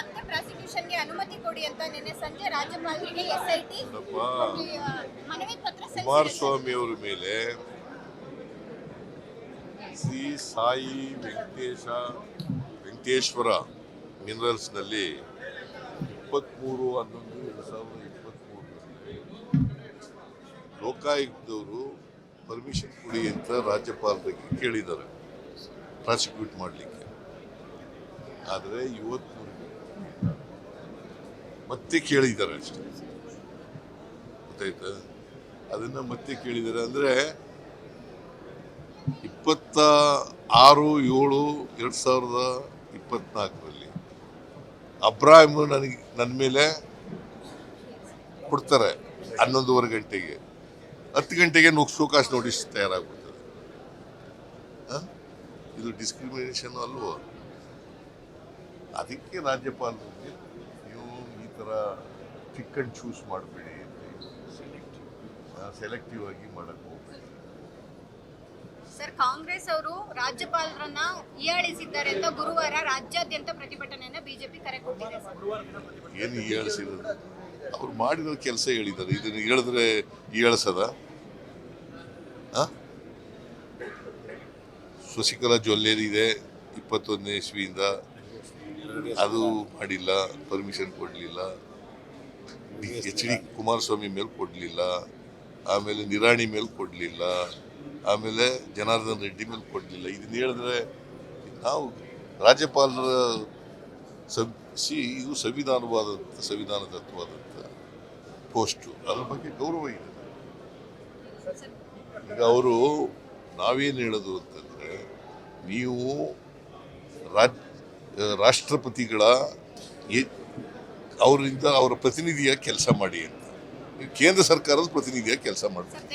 ಮತ್ತೆ ಪ್ರಾಸಿಕ್ಯೂಷನ್ಗೆ ಅನುಮತಿ ಕೊಡಿ ಅಂತ ನಿನ್ನೆ ಸಂಜೆ ರಾಜ್ಯಪಾಲರಿಗೆ ಎಸ್ಐಟಿ ಮನವಿ ಪತ್ರ ಕುಮಾರಸ್ವಾಮಿ ಅವರ ಮೇಲೆ ಶ್ರೀ ಸಾಯಿ ವೆಂಕಟೇಶ ವೆಂಕಟೇಶ್ವರ ಮಿನರಲ್ಸ್ನಲ್ಲಿ ಇಪ್ಪತ್ತ್ಮೂರು ಹನ್ನೊಂದು ಎರಡು ಸಾವಿರದ ಇಪ್ಪತ್ತ್ಮೂರರಲ್ಲಿ ಲೋಕಾಯುಕ್ತವರು ಪರ್ಮಿಷನ್ ಕೊಡಿ ಅಂತ ರಾಜ್ಯಪಾಲರಿಗೆ ಕೇಳಿದ್ದಾರೆ ಪ್ರಾಸಿಕ್ಯೂಟ್ ಮಾಡಲಿಕ್ಕೆ. ಆದರೆ ಇವತ್ತು ಮತ್ತೆ ಕೇಳಿದ್ದಾರೆ ಅಷ್ಟೇ. ಗೊತ್ತಾಯ್ತಾ? ಅದನ್ನ ಮತ್ತೆ ಕೇಳಿದ್ದಾರೆ ಅಂದ್ರೆ ಇಪ್ಪತ್ತ ಆರು, ಏಳು, ಎರಡ್ ಸಾವಿರದ ಇಪ್ಪತ್ನಾಲ್ಕರಲ್ಲಿ ಅಬ್ರಾಹಿಮ್ ನನಗೆ ನನ್ನ ಮೇಲೆ ಕೊಡ್ತಾರೆ ಹನ್ನೊಂದುವರೆ ಗಂಟೆಗೆ. ಹತ್ತು ಗಂಟೆಗೆ ಶೋಕಾಸ್ ನೋಟಿಸ್ ತಯಾರಾಗ್ಬಿಡ್ತದೆ? ಇದು ಡಿಸ್ಕ್ರಿಮಿನೇಷನ್ ಅಲ್ವೋ? ಅದಕ್ಕೆ ರಾಜ್ಯಪಾಲರಿಗೆ ನೀವು ಈ ಥರ ಪಿಕ್ ಅಂಡ್ ಚೂಸ್ ಮಾಡಬೇಡಿ ಸೆಲೆಕ್ಟಿವ್ ಆಗಿ ಮಾಡಕ್ಕೆ ಹೋಗ್ಬೇಡಿ. ಸರ್ ಕಾಂಗ್ರೆಸ್ ಅವರು ರಾಜ್ಯಪಾಲರನ್ನ ಹೀಯಾಳಿಸಿದ್ದಾರೆ ಅಂತ ಗುರುವಾರ ರಾಜ್ಯಾದ್ಯಂತ ಪ್ರತಿಭಟನೆಯನ್ನ ಬಿಜೆಪಿ ಕರೆ ಕೊಟ್ಟಿದೆ ಏನು ಹೇಳಿಸಿರೋದು ಅವ್ರು ಮಾಡಿರೋ ಕೆಲಸ ಹೇಳಿದ್ದಾರೆ. ಇದನ್ನು ಹೇಳಿದ್ರೆ ಹೀಯಾಳಿಸದ? ಶಶಿಕಲಾ ಜ್ಯುವೆಲ್ಲರಿ ಇದೆ ಇಪ್ಪತ್ತೊಂದನೇ ಇಸ್ವಿಯಿಂದ. ಅದು ಮಾಡಿಲ್ಲ ಪರ್ಮಿಷನ್ ಕೊಡಲಿಲ್ಲ. ಎಚ್ ಡಿ ಕುಮಾರಸ್ವಾಮಿ ಮೇಲೆ ಕೊಡಲಿಲ್ಲ. ಆಮೇಲೆ ನಿರಾಣಿ ಮೇಲೆ ಕೊಡಲಿಲ್ಲ. ಆಮೇಲೆ ಜನಾರ್ದನ್ ರೆಡ್ಡಿ ಮೇಲೆ ಕೊಡಲಿಲ್ಲ. ಇದನ್ನ ಹೇಳಿದ್ರೆ ನಾವು ರಾಜ್ಯಪಾಲರ ಸಬ್ ಸಿ ಇದು ಸಂವಿಧಾನವಾದಂಥ ಸಂವಿಧಾನದತ್ವವಾದಂಥ ಪೋಸ್ಟು. ಅದ್ರ ಬಗ್ಗೆ ಗೌರವ ಇದೆ. ಈಗ ಅವರು ನಾವೇನು ಹೇಳೋದು ಅಂತಂದರೆ, ನೀವು ರಾಜ್ ರಾಷ್ಟ್ರಪತಿಗಳ ಅವರಿಂದ ಅವರ ಪ್ರತಿನಿಧಿಯ ಕೆಲಸ ಮಾಡಿ ಅಂತ. ಕೇಂದ್ರ ಸರ್ಕಾರದ ಪ್ರತಿನಿಧಿಯ ಕೆಲಸ ಮಾಡ್ತಾರೆ.